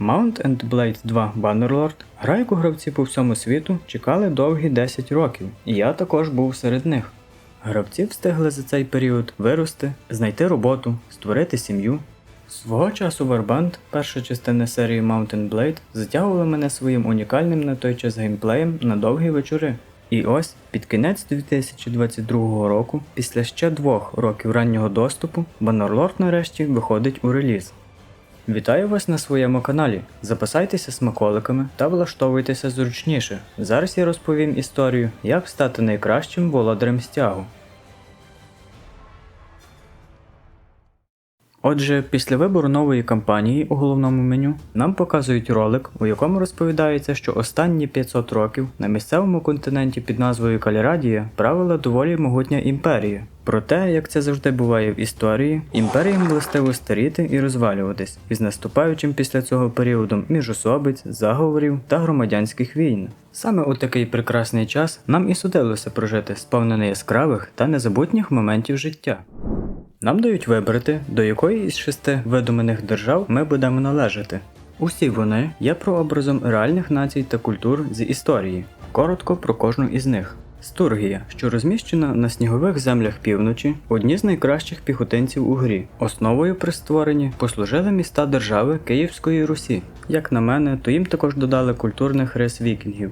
Mount and Blade 2 Bannerlord гра, яку гравці по всьому світу чекали довгі 10 років, і я також був серед них. Гравці встигли за цей період вирости, знайти роботу, створити сім'ю. Свого часу Warband, перша частина серії Mountain Blade, затягувала мене своїм унікальним на той час геймплеєм на довгі вечори. І ось під кінець 2022 року, після ще двох років раннього доступу, Bannerlord нарешті виходить у реліз. Вітаю вас на своєму каналі. Записайтеся смаколиками та влаштовуйтеся зручніше. Зараз я розповім історію, як стати найкращим володарем стягу. Отже, після вибору нової кампанії у головному меню нам показують ролик, у якому розповідається, що останні 500 років на місцевому континенті під назвою Калірадія правила доволі могутня імперія. Проте, як це завжди буває в історії, імперіям властиво старіти і розвалюватись із наступаючим після цього періодом міжособиць, заговорів та громадянських війн. Саме у такий прекрасний час нам і судилося прожити сповнене яскравих та незабутніх моментів життя. Нам дають вибрати, до якої із шести видуманих держав ми будемо належати. Усі вони є прообразом реальних націй та культур з історії. Коротко про кожну із них. Стургія, що розміщена на снігових землях півночі, одні з найкращих піхотинців у грі. Основою при створенні послужили міста держави Київської Русі. Як на мене, то їм також додали культурних рис вікінгів.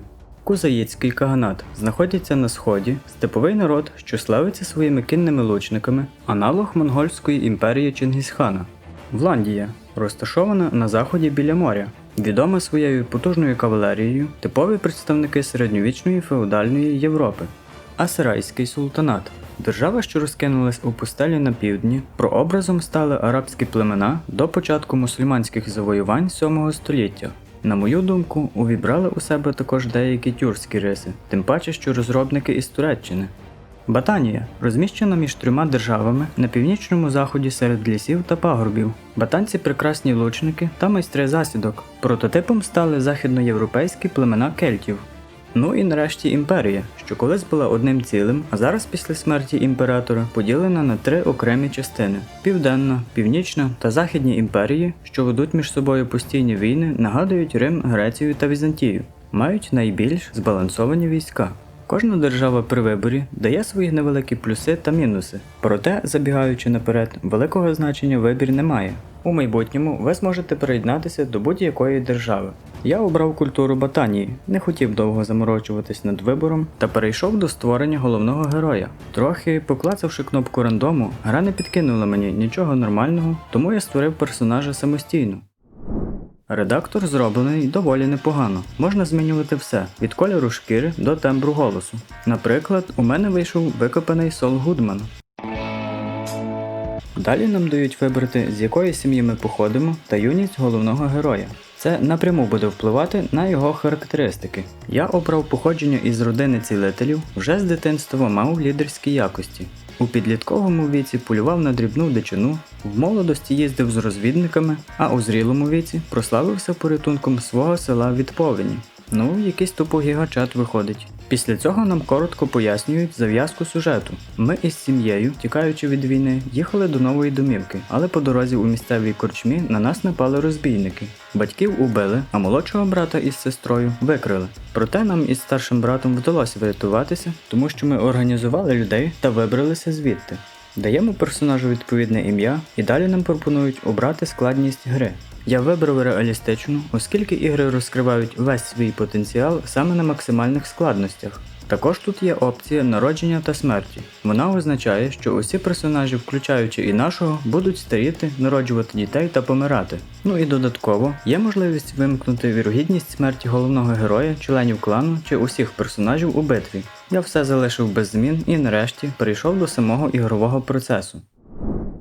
Кузаїцький каганат знаходиться на сході, степовий народ, що славиться своїми кінними лучниками, аналог монгольської імперії Чингісхана. Вландія розташована на заході біля моря, відома своєю потужною кавалерією, типові представники середньовічної феодальної Європи. Асирайський султанат держава, що розкинулась у пустелі на півдні, прообразом стали арабські племена до початку мусульманських завоювань 7 століття. На мою думку, увібрали у себе також деякі тюркські риси, тим паче, що розробники із Туреччини. Батанія розміщена між трьома державами на північному заході серед лісів та пагорбів. Батанці прекрасні лучники та майстри засідок. Прототипом стали західноєвропейські племена кельтів. Ну і нарешті імперія, що колись була одним цілим, а зараз після смерті імператора поділена на три окремі частини: південна, північна та західні імперії, що ведуть між собою постійні війни, нагадують Рим, Грецію та Візантію, мають найбільш збалансовані війська. Кожна держава при виборі дає свої невеликі плюси та мінуси, проте, забігаючи наперед, великого значення вибір не має. У майбутньому ви зможете приєднатися до будь-якої держави. Я обрав культуру Батанії, не хотів довго заморочуватись над вибором та перейшов до створення головного героя. Трохи поклацавши кнопку рандому, гра не підкинула мені нічого нормального, тому я створив персонажа самостійно. Редактор зроблений доволі непогано. Можна змінювати все від кольору шкіри до тембру голосу. Наприклад, у мене вийшов викопаний Сол Гудман. Далі нам дають вибрати, з якої сім'ї ми походимо, та юність головного героя. Це напряму буде впливати на його характеристики. Я обрав походження із родини цілителів, вже з дитинства мав лідерські якості. У підлітковому віці полював на дрібну дичину, в молодості їздив з розвідниками, а у зрілому віці прославився порятунком свого села від повені. Ну, якийсь тупо гігачат виходить. Після цього нам коротко пояснюють зав'язку сюжету. Ми із сім'єю, тікаючи від війни, їхали до нової домівки, але по дорозі у місцевій корчмі на нас напали розбійники. Батьків убили, а молодшого брата із сестрою викрили. Проте нам із старшим братом вдалося врятуватися, тому що ми організували людей та вибралися звідти. Даємо персонажу відповідне ім'я і далі нам пропонують обрати складність гри. Я вибрав реалістичну, оскільки ігри розкривають весь свій потенціал саме на максимальних складностях. Також тут є опція народження та смерті. Вона означає, що усі персонажі, включаючи і нашого, будуть старіти, народжувати дітей та помирати. Ну і додатково є можливість вимкнути вірогідність смерті головного героя, членів клану чи усіх персонажів у битві. Я все залишив без змін і нарешті перейшов до самого ігрового процесу.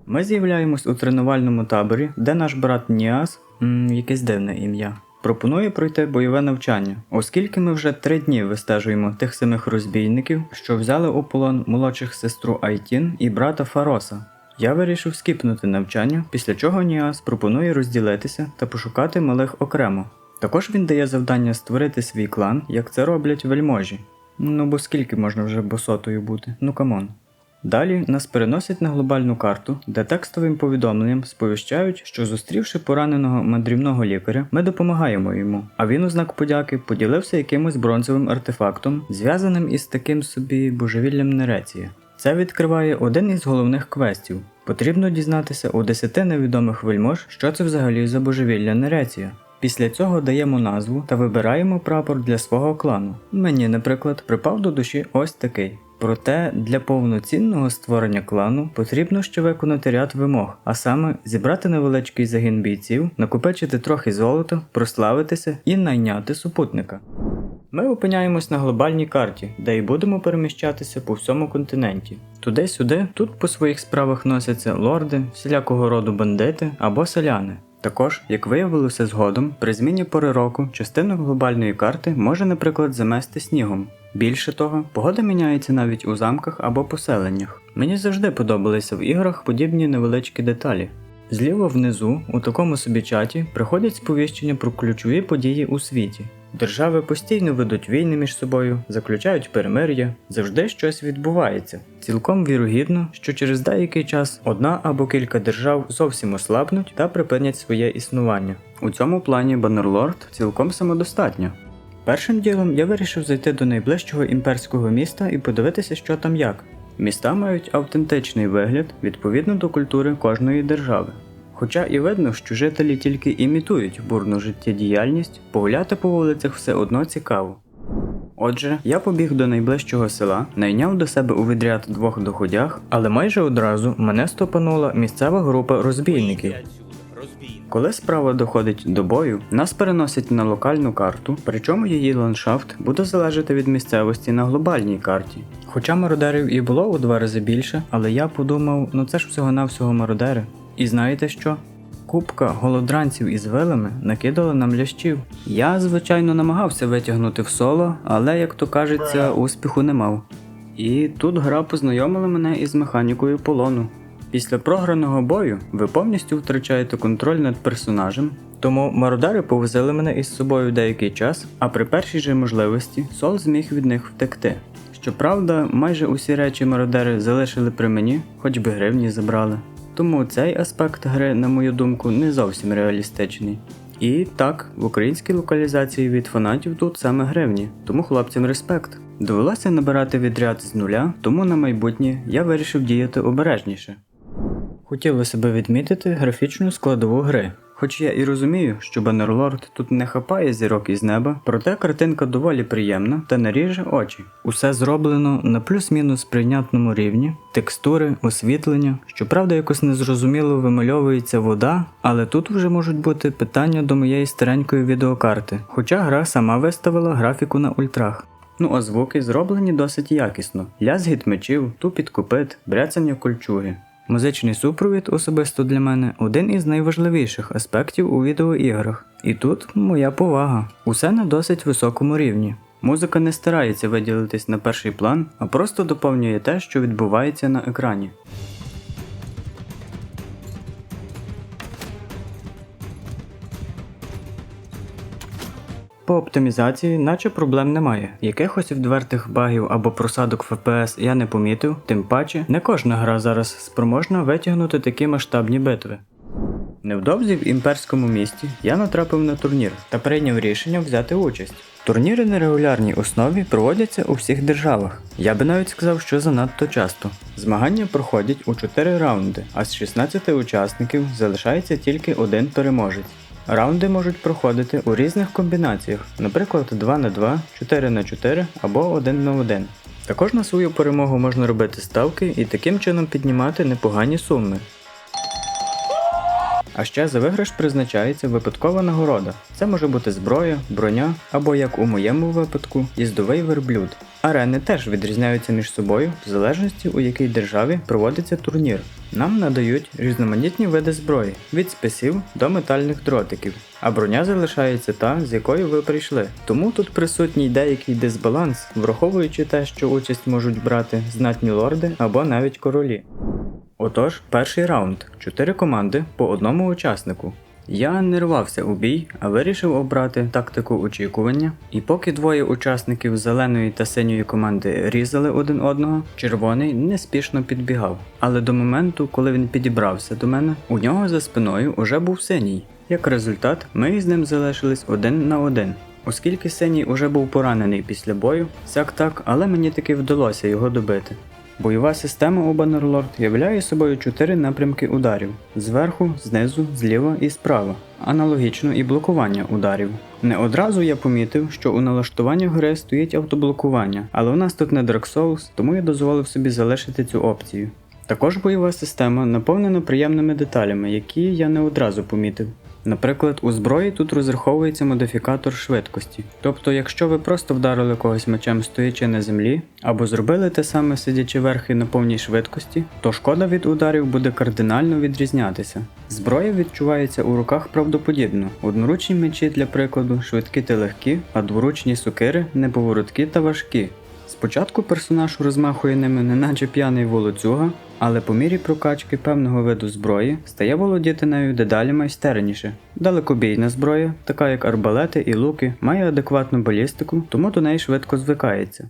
Ми з'являємось у тренувальному таборі, де наш брат Ніас, м, якесь дивне ім'я, пропонує пройти бойове навчання, оскільки ми вже три дні вистежуємо тих самих розбійників, що взяли у полон молодших сестру Айтін і брата Фароса. Я вирішив скіпнути навчання, після чого Ніас пропонує розділитися та пошукати малих окремо. Також він дає завдання створити свій клан, як це роблять вельможі. Ну бо скільки можна вже босотою бути? Ну камон. Далі нас переносять на глобальну карту, де текстовим повідомленням сповіщають, що зустрівши пораненого мандрівного лікаря, ми допомагаємо йому. А він у знак подяки поділився якимось бронзовим артефактом, зв'язаним із таким собі божевіллям Нереція. Це відкриває один із головних квестів. Потрібно дізнатися у 10 невідомих вельмож, що це взагалі за божевілля Нереція. Після цього даємо назву та вибираємо прапор для свого клану. Мені, наприклад, припав до душі ось такий. Проте для повноцінного створення клану потрібно ще виконати ряд вимог, а саме зібрати невеличкий загін бійців, накопичити трохи золота, прославитися і найняти супутника. Ми опиняємось на глобальній карті, де і будемо переміщатися по всьому континенті. Туди-сюди, тут по своїх справах носяться лорди, всілякого роду бандити або селяни. Також, як виявилося згодом, при зміні пори року частину глобальної карти може, наприклад, замести снігом. Більше того, погода міняється навіть у замках або поселеннях. Мені завжди подобалися в іграх подібні невеличкі деталі. Зліва внизу, у такому собі чаті, приходять сповіщення про ключові події у світі. Держави постійно ведуть війни між собою, заключають перемир'я, завжди щось відбувається. Цілком вірогідно, що через деякий час одна або кілька держав зовсім ослабнуть та припинять своє існування. У цьому плані Баннерлорд цілком самодостатньо. Першим ділом я вирішив зайти до найближчого імперського міста і подивитися, що там як. Міста мають автентичний вигляд відповідно до культури кожної держави. Хоча і видно, що жителі тільки імітують бурну життєдіяльність, погуляти по вулицях все одно цікаво. Отже, я побіг до найближчого села, найняв до себе у відряд двох доходях, але майже одразу мене стопанула місцева група розбійників. Коли справа доходить до бою, нас переносять на локальну карту, причому її ландшафт буде залежати від місцевості на глобальній карті. Хоча мародерів і було у два рази більше, але я подумав, ну це ж всього-навсього мародери. І знаєте що? Купка голодранців із вилами накидала нам лящів. Я, звичайно, намагався витягнути в соло, але, як то кажеться, успіху не мав. І тут гра познайомила мене із механікою полону. Після програного бою ви повністю втрачаєте контроль над персонажем, тому мародери повозили мене із собою деякий час, а при першій же можливості Сол зміг від них втекти. Щоправда, майже усі речі мародери залишили при мені, хоч би гривні забрали. Тому цей аспект гри, на мою думку, не зовсім реалістичний. І так, в українській локалізації від фанатів тут саме гривні, тому хлопцям респект. Довелося набирати відряд з нуля, тому на майбутнє я вирішив діяти обережніше. Хотілося би відмітити графічну складову гри. Хоч я і розумію, що Баннерлорд тут не хапає зірок із неба, проте картинка доволі приємна та не ріже очі. Усе зроблено на плюс-мінус прийнятному рівні, текстури, освітлення. Щоправда, якось незрозуміло вимальовується вода, але тут вже можуть бути питання до моєї старенької відеокарти, хоча гра сама виставила графіку на ультрах. Ну а звуки зроблені досить якісно: лязгіт мечів, тупіт копит, бряцання кольчуги. Музичний супровід особисто для мене один із найважливіших аспектів у відеоіграх. І тут моя повага. Усе на досить високому рівні. Музика не старається виділитись на перший план, а просто доповнює те, що відбувається на екрані. По оптимізації, наче проблем немає. Якихось відвертих багів або просадок FPS я не помітив, тим паче не кожна гра зараз спроможна витягнути такі масштабні битви. Невдовзі в імперському місті я натрапив на турнір та прийняв рішення взяти участь. Турніри на регулярній основі проводяться у всіх державах. Я би навіть сказав, що занадто часто. Змагання проходять у 4 раунди, а з 16 учасників залишається тільки один переможець. Раунди можуть проходити у різних комбінаціях, наприклад, 2 на 2, 4 на 4 або 1 на 1. Також на свою перемогу можна робити ставки і таким чином піднімати непогані суми. А ще за виграш призначається випадкова нагорода. Це може бути зброя, броня або, як у моєму випадку, їздовий верблюд. Арени теж відрізняються між собою в залежності у якій державі проводиться турнір. Нам надають різноманітні види зброї від списів до метальних дротиків, а броня залишається та, з якою ви прийшли. Тому тут присутній деякий дисбаланс, враховуючи те, що участь можуть брати знатні лорди або навіть королі. Отож, перший раунд. Чотири команди по одному учаснику. Я не рвався у бій, а вирішив обрати тактику очікування. І поки двоє учасників зеленої та синьої команди різали один одного, червоний неспішно підбігав. Але до моменту, коли він підібрався до мене, у нього за спиною уже був синій. Як результат, ми із ним залишились один на один. Оскільки синій уже був поранений після бою, сяк так, але мені таки вдалося його добити. Бойова система у Bannerlord являє собою чотири напрямки ударів: зверху, знизу, зліва і справа, аналогічно і блокування ударів. Не одразу я помітив, що у налаштуваннях гри стоїть автоблокування, але у нас тут не Dark Souls, тому я дозволив собі залишити цю опцію. Також бойова система наповнена приємними деталями, які я не одразу помітив. Наприклад, у зброї тут розраховується модифікатор швидкості. Тобто, якщо ви просто вдарили когось мечем стоячи на землі, або зробили те саме сидячи верхи на повній швидкості, то шкода від ударів буде кардинально відрізнятися. Зброя відчувається у руках правдоподібно. Одноручні мечі, для прикладу, швидкі та легкі, а дворучні сокири неповороткі та важкі. Спочатку персонаж розмахує ними неначе п'яний волоцюга, але по мірі прокачки певного виду зброї стає володіти нею дедалі майстерніше. Далекобійна зброя, така як арбалети і луки, має адекватну балістику, тому до неї швидко звикається.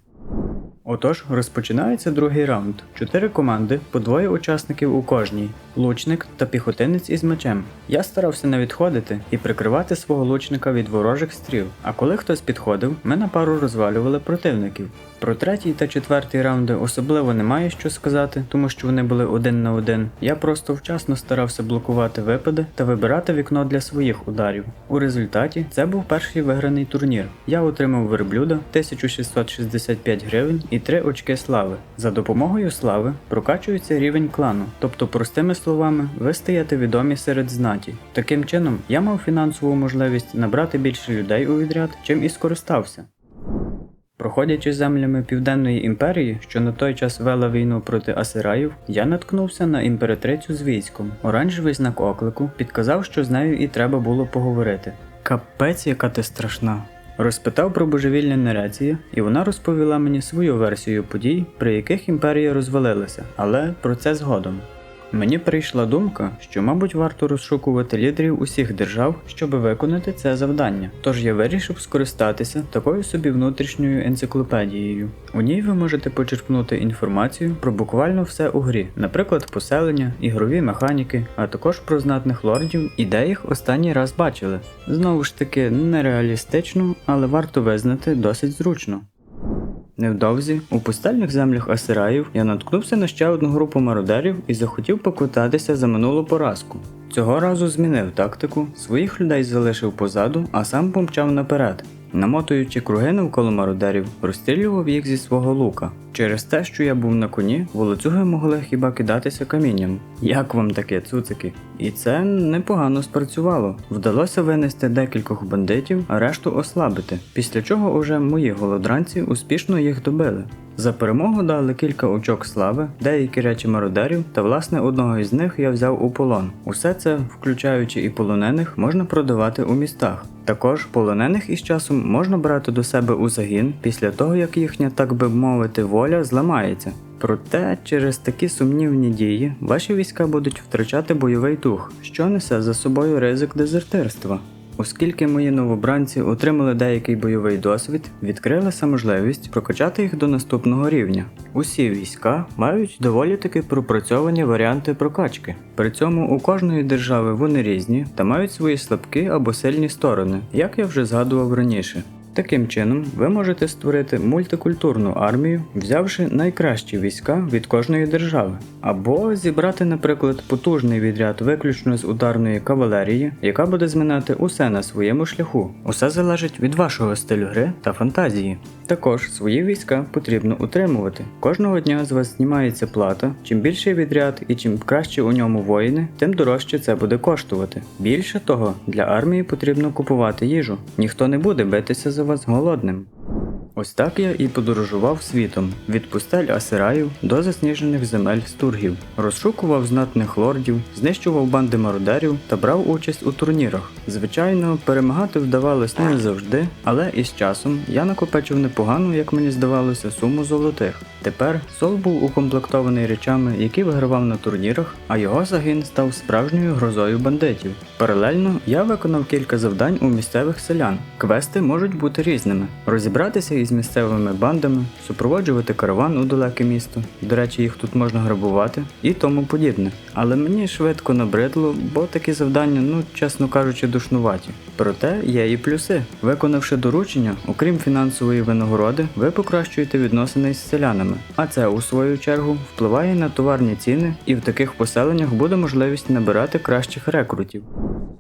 Отож, розпочинається другий раунд. Чотири команди, по двоє учасників у кожній: лучник та піхотинець із мечем. Я старався не відходити і прикривати свого лучника від ворожих стріл. А коли хтось підходив, ми на пару розвалювали противників. Про третій та четвертий раунди особливо немає що сказати, тому що вони були один на один. Я просто вчасно старався блокувати випади та вибирати вікно для своїх ударів. У результаті це був перший виграний турнір. Я отримав верблюда 1665 гривень і 3 очки слави. За допомогою слави прокачується рівень клану, тобто, простими словами, ви стаєте відомі серед знаті. Таким чином, я мав фінансову можливість набрати більше людей у відряд, чим і скористався. Проходячи землями Південної імперії, що на той час вела війну проти асираїв, я наткнувся на імператрицю з військом. Оранжевий знак оклику підказав, що з нею і треба було поговорити. Капець, яка ти страшна. Розпитав про божевільне Нереція, і вона розповіла мені свою версію подій, при яких імперія розвалилася, але про це згодом. Мені прийшла думка, що, мабуть, варто розшукувати лідерів усіх держав, щоб виконати це завдання. Тож я вирішив скористатися такою собі внутрішньою енциклопедією. У ній ви можете почерпнути інформацію про буквально все у грі, наприклад, поселення, ігрові механіки, а також про знатних лордів і де їх останній раз бачили. Знову ж таки, нереалістично, але варто визнати досить зручно. Невдовзі, у пустельних землях Асираїв я наткнувся на ще одну групу мародерів і захотів поквитатися за минулу поразку. Цього разу змінив тактику, своїх людей залишив позаду, а сам помчав наперед. Намотуючи круги навколо мародерів, розстрілював їх зі свого лука. Через те, що я був на коні, волоцюги могли хіба кидатися камінням. Як вам таке, цуцики? І це непогано спрацювало. Вдалося винести декількох бандитів, а решту ослабити, після чого уже мої голодранці успішно їх добили. За перемогу дали кілька очок слави, деякі речі мародерів, та власне одного із них я взяв у полон. Усе це, включаючи і полонених, можна продавати у містах. Також полонених із часом можна брати до себе у загін після того, як їхня, так би мовити, воля зламається. Проте через такі сумнівні дії ваші війська будуть втрачати бойовий дух, що несе за собою ризик дезертирства. Оскільки мої новобранці отримали деякий бойовий досвід, відкрилася можливість прокачати їх до наступного рівня. Усі війська мають доволі таки пропрацьовані варіанти прокачки. При цьому у кожної держави вони різні та мають свої слабкі або сильні сторони, як я вже згадував раніше. Таким чином, ви можете створити мультикультурну армію, взявши найкращі війська від кожної держави, або зібрати, наприклад, потужний відряд виключно з ударної кавалерії, яка буде зминати усе на своєму шляху. Усе залежить від вашого стилю гри та фантазії. Також свої війська потрібно утримувати. Кожного дня з вас знімається плата. Чим більший відряд і чим краще у ньому воїни, тим дорожче це буде коштувати. Більше того, для армії потрібно купувати їжу. Ніхто не буде битися за вас голодним. Ось так я і подорожував світом від пустель Асираїв до засніжених земель стургів, розшукував знатних лордів, знищував банди мародерів та брав участь у турнірах. Звичайно, перемагати вдавалось не завжди, але із часом я накопичив непогану, як мені здавалося, суму золотих. Тепер Сол був укомплектований речами, які вигравав на турнірах, а його загін став справжньою грозою бандитів. Паралельно я виконав кілька завдань у місцевих селян. Квести можуть бути різними: розібратися із місцевими бандами, супроводжувати караван у далеке місто. До речі, їх тут можна грабувати і тому подібне. Але мені швидко набридло, бо такі завдання, ну чесно кажучи, душнуваті. Проте є і плюси. Виконавши доручення, окрім фінансової винагороди, ви покращуєте відносини з селянами, а це у свою чергу впливає на товарні ціни, і в таких поселеннях буде можливість набирати кращих рекрутів.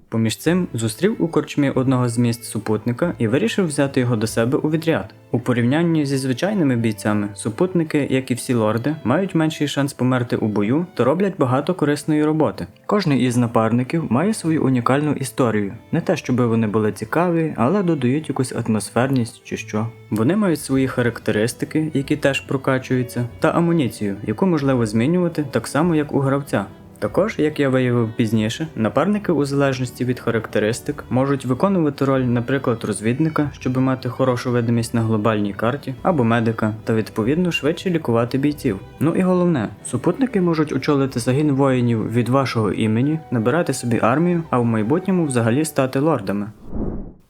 Поміж цим зустрів у корчмі одного з міст супутника і вирішив взяти його до себе у відряд. У порівнянні зі звичайними бійцями, супутники, як і всі лорди, мають менший шанс померти у бою та роблять багато корисної роботи. Кожний із напарників має свою унікальну історію. Не те, вони були цікаві, але додають якусь атмосферність чи що. Вони мають свої характеристики, які теж прокачуються, та амуніцію, яку можливо змінювати так само, як у гравця. Також, як я виявив пізніше, напарники у залежності від характеристик можуть виконувати роль, наприклад, розвідника, щоб мати хорошу видимість на глобальній карті, або медика, та відповідно швидше лікувати бійців. Ну і головне, супутники можуть очолити загін воїнів від вашого імені, набирати собі армію, а в майбутньому взагалі стати лордами.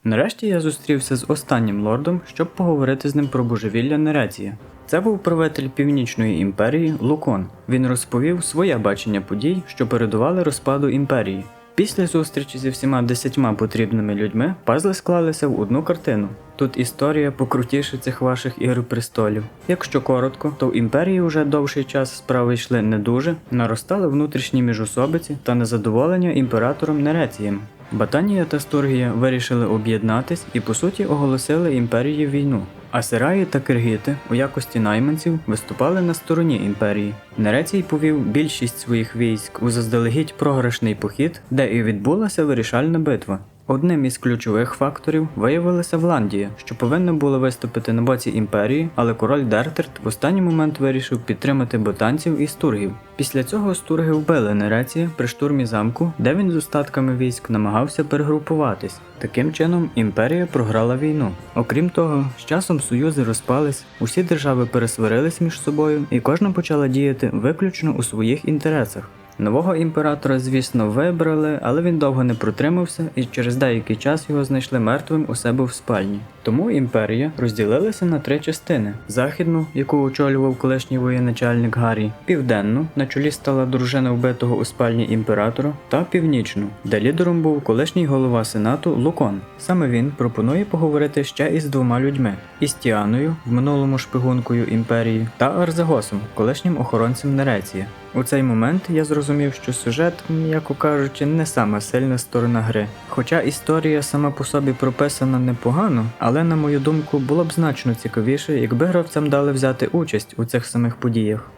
Нарешті я зустрівся з останнім лордом, щоб поговорити з ним про божевілля Нереція. Це був правитель Північної імперії Лукон. Він розповів своє бачення подій, що передували розпаду імперії. Після зустрічі зі всіма десятьма потрібними людьми пазли склалися в одну картину. Тут історія покрутіше цих ваших ігор престолів. Якщо коротко, то в імперії вже довший час справи йшли не дуже, наростали внутрішні міжособиці та незадоволення імператором Нерецієм. Батанія та Стургія вирішили об'єднатись і по суті оголосили імперії війну. А Сираї та Киргіти у якості найманців виступали на стороні імперії. Нерецій повів більшість своїх військ у заздалегідь програшний похід, де і відбулася вирішальна битва. Одним із ключових факторів виявилася Вландія, що повинна була виступити на боці імперії, але король Дертерт в останній момент вирішив підтримати ботанців і стургів. Після цього стурги вбили Нереція при штурмі замку, де він з остатками військ намагався перегрупуватись. Таким чином імперія програла війну. Окрім того, з часом союзи розпались, усі держави пересварились між собою, і кожна почала діяти виключно у своїх інтересах. Нового імператора, звісно, вибрали, але він довго не протримався і через деякий час його знайшли мертвим у себе в спальні. Тому імперія розділилася на три частини: західну, яку очолював колишній воєначальник Гаррі, південну, на чолі стала дружина вбитого у спальні імператора, та північну, де лідером був колишній голова сенату Лукон. Саме він пропонує поговорити ще із двома людьми: Істіаною, в минулому шпигункою імперії, та Арзагосом, колишнім охоронцем Нереція. У цей момент я зрозумів, що сюжет, м'яко кажучи, не сама сильна сторона гри. Хоча історія сама по собі прописана непогано, але на мою думку було б значно цікавіше, якби гравцям дали взяти участь у цих самих подіях.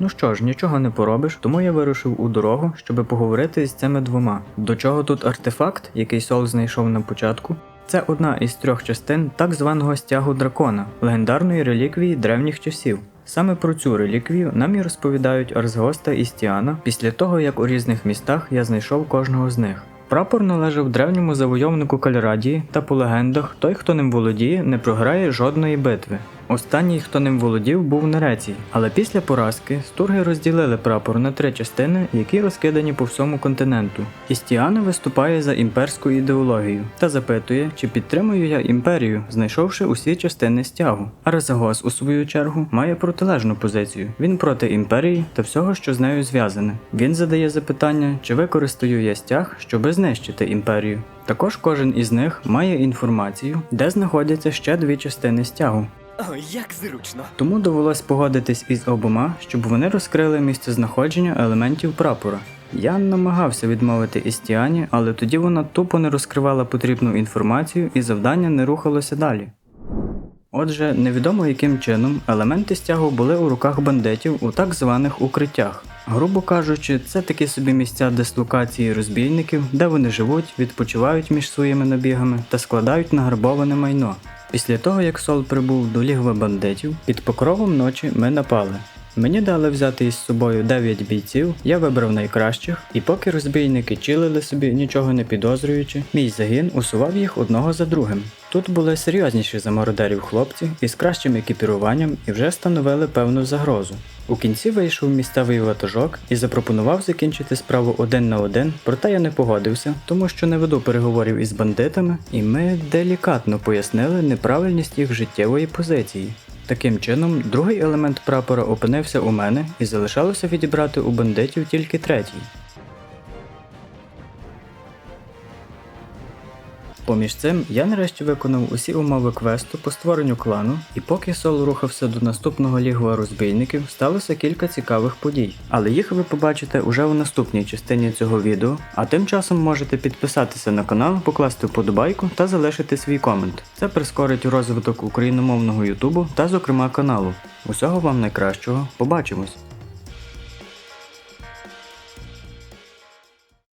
Ну що ж, нічого не поробиш, тому я вирушив у дорогу, щоб поговорити з цими двома. До чого тут артефакт, який Сол знайшов на початку? Це одна із трьох частин так званого стягу дракона, легендарної реліквії древніх часів. Саме про цю реліквію нам і розповідають Арзгоста і Стіана після того, як у різних містах я знайшов кожного з них. Прапор належав древньому завойовнику Кальрадії, та по легендах той, хто ним володіє, не програє жодної битви. Останній, хто ним володів, був Нерецій, але після поразки стурги розділили прапор на три частини, які розкидані по всьому континенту. Істіана виступає за імперську ідеологію та запитує, чи підтримую я імперію, знайшовши усі частини стягу. Арзагос, у свою чергу, має протилежну позицію. Він проти імперії та всього, що з нею зв'язане. Він задає запитання, чи використаю я стяг, щоби знищити імперію. Також кожен із них має інформацію, де знаходяться ще дві частини стягу. О, як зручно. Тому довелось погодитись із обома, щоб вони розкрили місцезнаходження елементів прапора. Я намагався відмовити Істіані, але тоді вона тупо не розкривала потрібну інформацію і завдання не рухалося далі. Отже, невідомо яким чином елементи стягу були у руках бандитів у так званих укриттях. Грубо кажучи, це такі собі місця дислокації розбійників, де вони живуть, відпочивають між своїми набігами та складають награбоване майно. Після того, як Сол прибув до лігви бандитів, під покровом ночі ми напали. Мені дали взяти із собою 9 бійців, я вибрав найкращих, і поки розбійники чилили собі, нічого не підозрюючи, мій загін усував їх одного за другим. Тут були серйозніші за мародерів хлопці із кращим екіпіруванням і вже становили певну загрозу. У кінці вийшов місцевий ватажок і запропонував закінчити справу один на один, проте я не погодився, тому що не веду переговорів із бандитами, і ми делікатно пояснили неправильність їх життєвої позиції. Таким чином, другий елемент прапора опинився у мене і залишалося відібрати у бандитів тільки третій. Поміж цим я нарешті виконав усі умови квесту по створенню клану, і поки Сол рухався до наступного лігва розбійників, сталося кілька цікавих подій. Але їх ви побачите уже у наступній частині цього відео. А тим часом можете підписатися на канал, покласти вподобайку та залишити свій комент. Це прискорить розвиток україномовного Ютубу та, зокрема, каналу. Усього вам найкращого, побачимось!